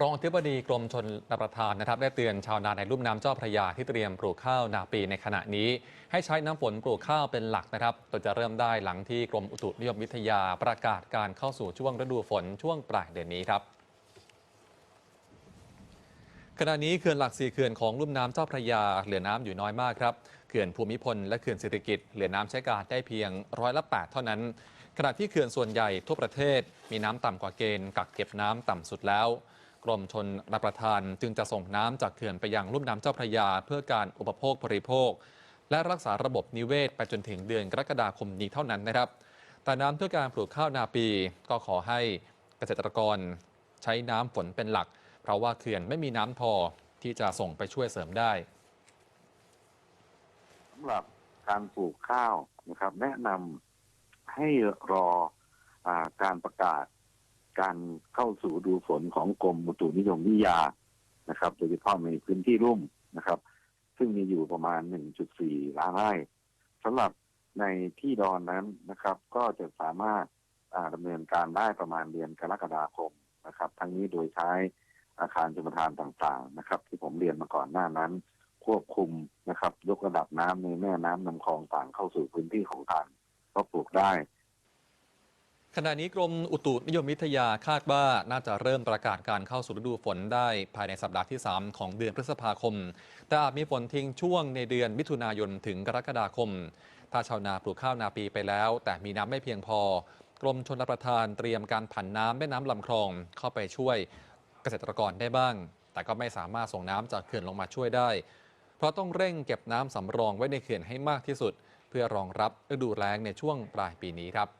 รองอธิบดีกรมชนประทานนะครับ ได้เตือนชาวนาในลุ่มน้ำเจ้าพระยาที่เตรียมปลูกข้าวนาปีในขณะนี้ ให้ใช้น้ำฝนปลูกข้าวเป็นหลักนะครับโดยจะเริ่มได้หลังที่กรมอุตุนิยมวิทยาประกาศการเข้าสู่ช่วงฤดูฝนช่วงปลายเดือนนี้ครับขณะนี้เขื่อนหลักสี่เขื่อนของลุ่มน้ำเจ้าพระยาเหลือน้ำอยู่น้อยมากครับเขื่อนภูมิพลและเขื่อนสิริกิติ์เหลือน้ำใช้การได้เพียงร้อยละ8เท่านั้น ขณะที่เขื่อนส่วนใหญ่ทั่วประเทศ มีน้ำต่ำกว่าเกณฑ์กักเก็บน้ำต่ำสุดแล้ว กรมชนรับประทาน จึงจะส่งน้ำจากเขื่อนไปยังลุ่มน้ำเจ้าพระยา เพื่อการอุปโภคบริโภค และรักษาระบบนิเวศ ไปจนถึงเดือนกรกฎาคมนี้เท่านั้นนะครับ แต่น้ำเพื่อการปลูกข้าวนาปี ก็ขอให้เกษตรกรใช้น้ำฝนเป็นหลัก เพราะว่าเขื่อนไม่มีน้ำพอที่จะส่งไปช่วยเสริมได้สำหรับการปลูกข้าวนะครับ แนะนำให้รออการประกาศ การเข้าสู่ดูฝนของกรมอุตุนิยมวิทยานะครับ โดยเฉพาะในพื้นที่รุ่มนะครับ ซึ่งมีอยู่ประมาณ 1.4 ล้านไร่สำหรับในที่ดอนนั้นนะครับ ก็จะสามารถดำเนินการได้ประมาณเดือนกรกฎาคมนะครับ ทั้งนี้โดยใช้อาคารชมทานต่างๆนะครับ ที่ผมเรียนมาก่อนหน้านั้น ควบคุมนะครับ ยกระดับน้ำในแม่น้ำลำคลองต่างเข้าสู่พื้นที่ของทานก็ปลูกได้ ขณะนี้กรมอุตุนิยมวิทยาคาดว่าน่าจะเริ่มประกาศการเข้าสู่ฤดูฝนได้ภายในสัปดาห์ที่ 3 ของเดือนพฤษภาคม แต่อาจมีฝนทิ้งช่วงในเดือนมิถุนายนถึงกรกฎาคม ถ้าชาวนาปลูกข้าวนาปีไปแล้ว แต่มีน้ำไม่เพียงพอ กรมชนรับประทานเตรียมการผันน้ำแม่น้ำลำคลองเข้าไปช่วยเกษตรกรได้บ้าง แต่ก็ไม่สามารถส่งน้ำจากเขื่อนลงมาช่วยได้ เพราะต้องเร่งเก็บน้ำสำรองไว้ในเขื่อนให้มากที่สุด เพื่อรองรับฤดูแล้งในช่วงปลายปีนี้ครับ